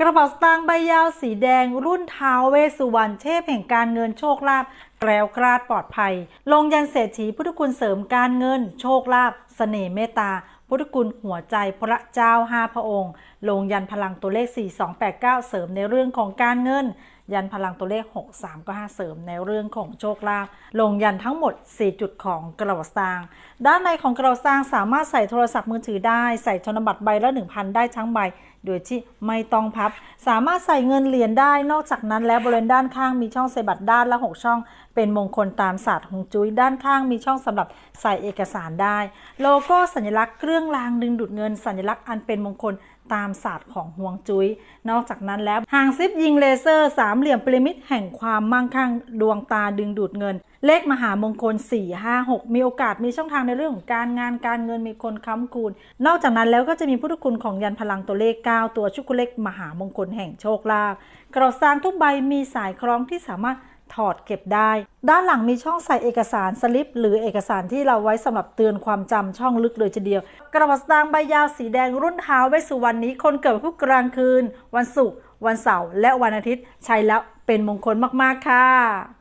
กระเป๋าสตางค์ใบยาวสีแดง รุ่นท้าวเวสุวรรณเทพแห่งการเงินโชคลาภแกล้วกราดปลอดภัย ลงยันเศรษฐีพุทธคุณเสริมการเงิน โชคลาภเสน่ห์เมตตาพุทธคุณหัวใจพระเจ้าห้าพระองค์ ลงยันพลังตัวเลข 4289 เสริมในเรื่องของการเงิน ยันพลังตัวเลข 63 ก็ 5 เสริมในเรื่องของโชคลาภลงยันทั้งหมด 4 จุดของกระเป๋าสตางค์ด้านในของกระเป๋าสตางค์สามารถใส่โทรศัพท์มือถือได้ใส่ธนบัตรใบละ 1,000 ได้ทั้งใบ โดยที่ไม่ต้องพับ สามารถใส่เงินเหรียญได้นอกจากนั้นแล้วบริเวณด้านข้างมีช่องใส่บัตรด้านละ 6 ช่อง เป็นมงคลตามศาสตร์ฮวงจุ้ยด้านข้างมีช่องสำหรับใส่เอกสารได้ โลโก้สัญลักษณ์เครื่องรางดึงดูดเงินสัญลักษณ์อันเป็นมงคล ตามศาสตร์ของฮวงจุ้ย นอกจากนั้นแล้วหางซิปยิงเลเซอร์สามเหลี่ยมพีระมิดแห่งความมั่งคั่งดวงตาดึงดูดเงิน เลขมหามงคล 4 5 6 มีโอกาสมีช่องทางในเรื่องของการงานการเงินมีคนค้ำคูณ นอกจากนั้นแล้วก็จะมีพุทธคุณของยันพลังตัวเลข 9 ตัวชุกุเลขมหามงคลแห่งโชคลาภกระสร้างทุกใบมีสายคล้องที่สามารถ ถอดเก็บได้ ด้านหลังมีช่องใส่เอกสารสลิป หรือเอกสารที่เราไว้สำหรับเตือนความจำช่องลึกเลยทีเดียว กระเป๋าสตางค์ใบยาวสีแดงรุ่นเท้าไว้สู่วันนี้คนเกิดผู้กลางคืน วันศุกร์วันเสาร์และวันอาทิตย์ ใช้แล้วเป็นมงคลมากๆค่ะ